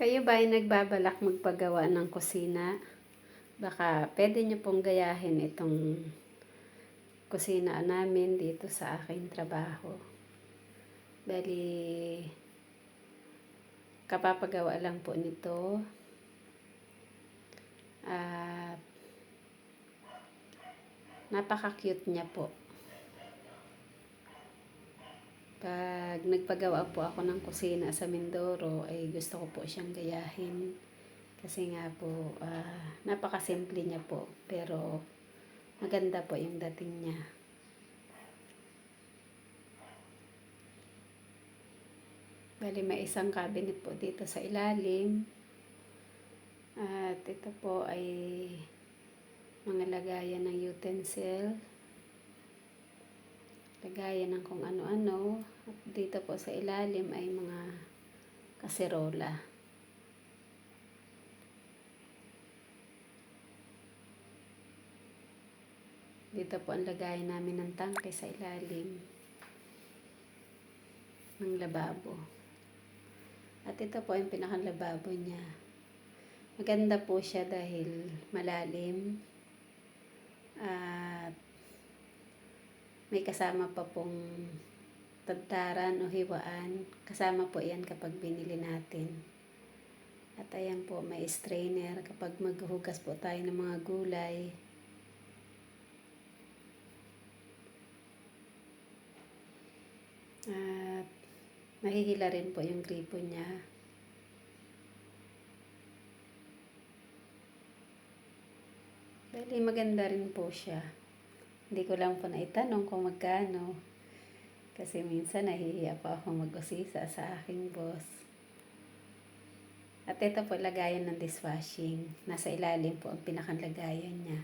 Kayo ba ay nagbabalak magpagawa ng kusina? Baka pwede niyo pong gayahin itong kusina namin dito sa aking trabaho. Bali, kapapagawa lang po nito. At napaka-cute niya po. Pag nagpagawa po ako ng kusina sa Mindoro, ay gusto ko po siyang gayahin. Kasi nga po, ah, napakasimple niya po. Pero maganda po yung dating niya. Bali, may isang cabinet po dito sa ilalim. At ito po ay mga lagayan ng utensil. Lagayan ng kung ano-ano. Dito po sa ilalim ay mga kaserola. Dito po ang lagayan namin ng tangke sa ilalim ng lababo. At ito po yung pinakalababo niya. Maganda po siya dahil malalim. At may kasama pa pong tagtaran o hiwaan. Kasama po yan kapag binili natin. At ayan po, may strainer kapag maghuhugas po tayo ng mga gulay. At nahihila rin po yung gripo niya. Bali, maganda rin po siya. Hindi ko lang po naitanong kung magkano. Kasi minsan nahihiya pa ako mag-usisa sa aking boss. At ito po lagayan ng dishwashing. Nasa ilalim po ang pinakalagayan niya.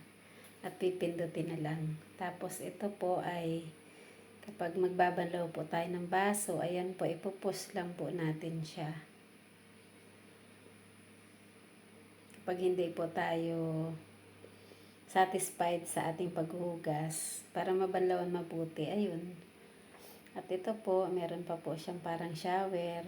At pipindutin na lang. Tapos ito po ay kapag magbabalaw po tayo ng baso, ayan po, ipupus lang po natin siya. Kapag hindi po tayo satisfied sa ating paghuhugas para mabanlawan mabuti. Ayun. At ito po, meron pa po siyang parang shower.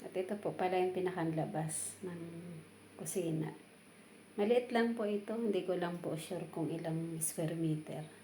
At ito po pala yung pinakanlabas ng kusina. Maliit lang po ito, hindi ko lang po sure kung ilang square meter.